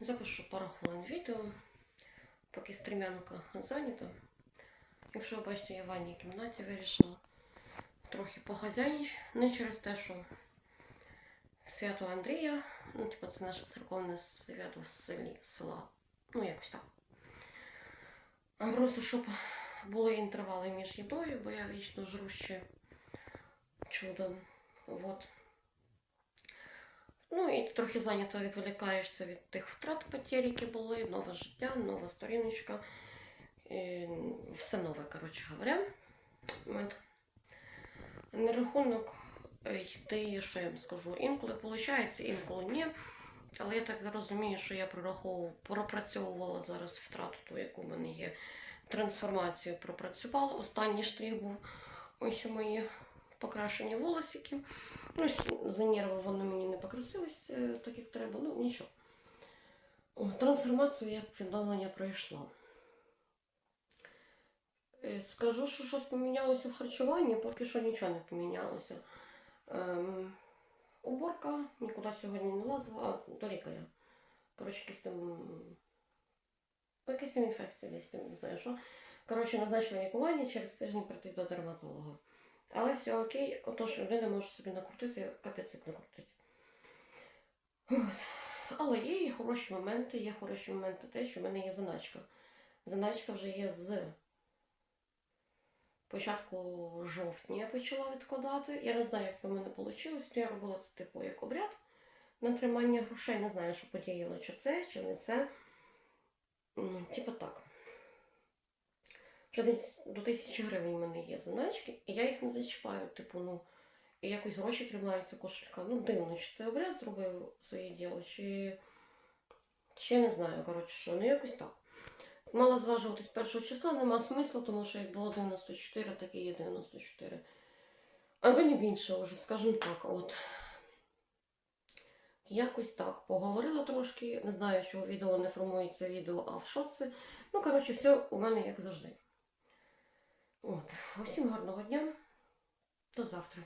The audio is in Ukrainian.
Запишу пару хвилин відео, поки стрімянка зайнята. Якщо ви бачите, я в ванній кімнаті вирішила трохи похазяйнич. Не через те, що свято Андрія, ну, типу, це наше церковне свято в селі села. Ну, якось так. А просто щоб були інтервали між їдою, бо я вічно жру ще чудом. Вот. Ну і трохи зайнято відволікаєшся від тих втрат потерь, які були, нове життя, нова сторіночка. І все нове, коротше говоря. На рахунок е, йти, що я вам скажу, інколи виходить, інколи ні. Але я так розумію, що я пропрацьовувала зараз втрату, ту, яку в мене є. Трансформацію пропрацювала. Останній штрих був ось у мої покрашені волосики. Ну, за нерви вони мені не покрасились е, так, як треба, ну нічого. Трансформацію я відновлення пройшла. Е, Скажу, що щось помінялося в харчуванні, поки що нічого не помінялося. Ем, уборка нікуди сьогодні не лазила, до лікаря. Коротше, якісь там. Якась там інфекція десь там, не знаю що. Коротше, назначили лікування через тиждень прийти до дерматолога. Але все окей, отож людина може собі накрутити, капець як накрутити. От. Але є і хороші моменти, є хороші моменти те, що в мене є заначка. Заначка вже є з початку жовтня я почала відкладати. Я не знаю, як це в мене вийшло. Я робила це типу як обряд на тримання грошей. Не знаю, що подіяло, чи це, чи не це. Типу так. Вже десь до тисячі гривень в мене є заначки, і я їх не зачіпаю, типу, ну, і якось гроші тримаються кошелька. Ну, дивно, чи це обряд зробив своє діло, чи, чи не знаю, коротше, що, ну якось так. Мала зважуватись першого числа, нема смислу, тому що як було 94, так і є 94. Або не більше вже, скажімо так, от. Якось так. Поговорила трошки. Не знаю, що відео не формується відео, а в шоці. Ну, коротше, все у мене як завжди. От. Усім гарного дня. До завтра.